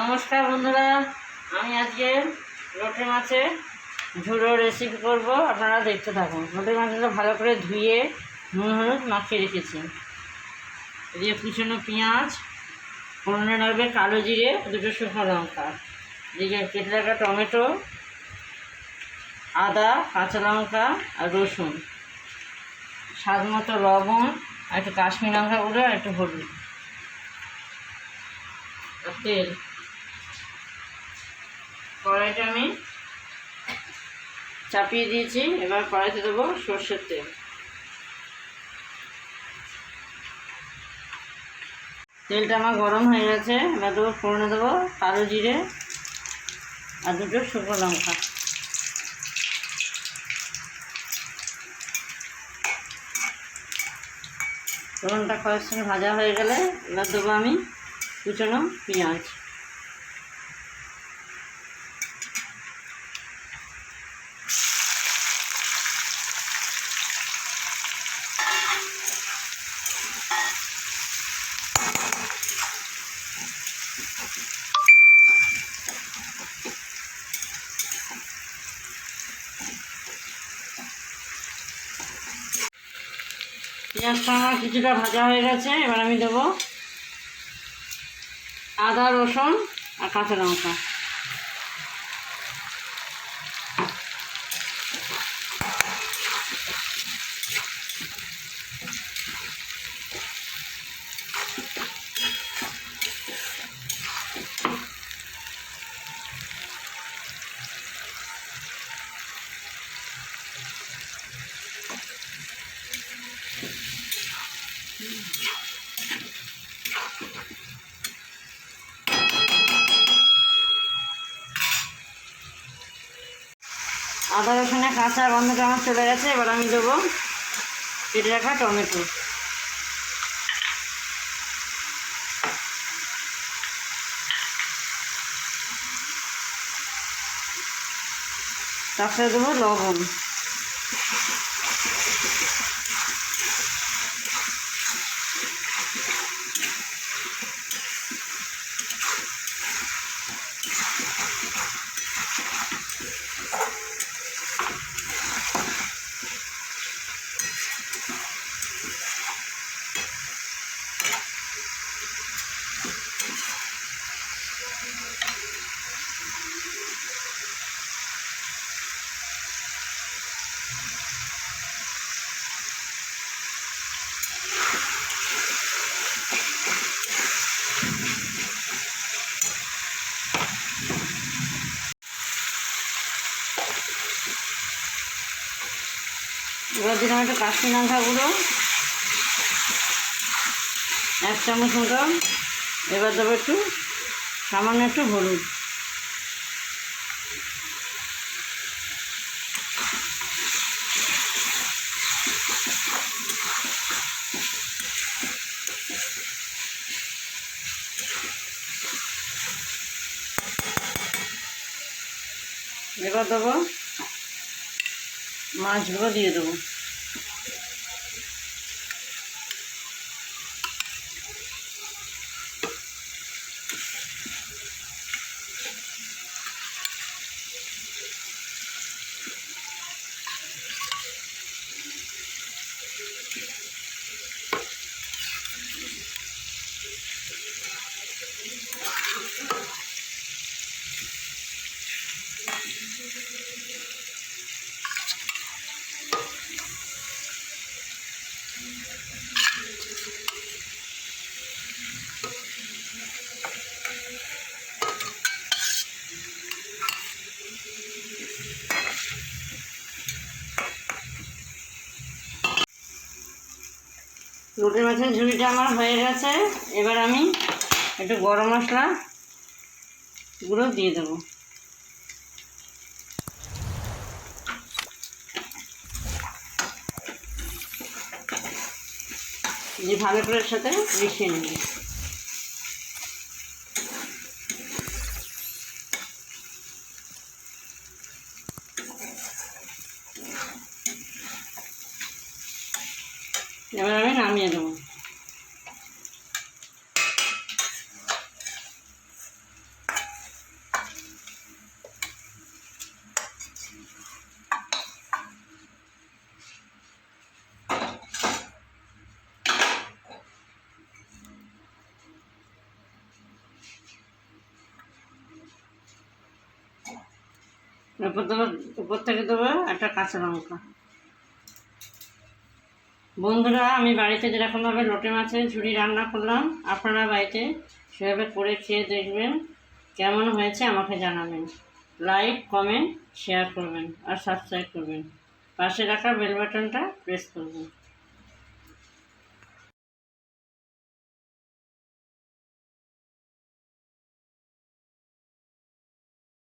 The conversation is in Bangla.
নমস্কার বন্ধুরা, আমি আজকে লোটে মাছের ঝুড়ো রেসিপি করব, আপনারা দেখতে থাকুন। লোটে মাছগুলো ভালো করে ধুয়ে নুন, হলুদ মাখিয়ে রেখেছি। এদিকে কুচনো পেঁয়াজ, ফোড়নে লাগবে কালো জিরে, দুটো শুকনো লঙ্কা। এদিকে কেটে রাখা টমেটো, আদা, কাঁচা লঙ্কা আর রসুন। স্বাদ মতো লবণ, আর একটু কাশ্মীর লঙ্কা গুঁড়ো আর একটু হলুদ। আর তেল। কড়াইটা আমি চাপিয়ে দিয়েছি। এবার কড়াইতে দেবো সর্ষের তেল। তেলটা আমার গরম হয়ে গেছে। এবার দেবো ফোড়নে দেবো কালো জিরে আর দুটো শুকনো লঙ্কা। ফোড়নটা কয়েক সঙ্গে ভাজা হয়ে গেলে এবার দেবো আমি কুচনো পেঁয়াজ। পেঁয়াজটা আমার কিছুটা ভাজা হয়ে গেছে এবার আমি দেবো আদা রসুন আর কাঁচা লঙ্কা। আদা রসুনে কাঁচা গন্ধটা আমার চলে গেছে, এবার আমি দেবো কেটে রাখা টমেটো। তার সাথে দেবো লবণ। এবার দিলাম একটু কাশ্মীর লঙ্কা গুঁড়ো। এক চামচ মতো। এবার দেবো একটু, সামান্য একটু হলুদ। এবার দেবো মাছগুলো দিয়ে দেবো রুটি মাছের ঝুড়িটা আমার হয়ে গেছে। এবার আমি একটু গরম মশলা গুঁড়ো দিয়ে দেবো। যে এর সাথে মিশিয়ে নিবি। এবার আমি নামিয়ে দেবো এরপর দেবো, উপর থেকে দেবো একটা কাঁচা লঙ্কা। বন্ধুরা, আমি বাড়িতে যেরকমভাবে লোটে মাছের ঝুড়ি রান্না করলাম, আপনারা বাড়িতে সেভাবে করে খেয়ে দেখবেন কেমন হয়েছে, আমাকে জানাবেন। লাইক, কমেন্ট, শেয়ার করবেন আর সাবস্ক্রাইব করবেন। পাশে রাখা বেল বাটনটা প্রেস করবেন।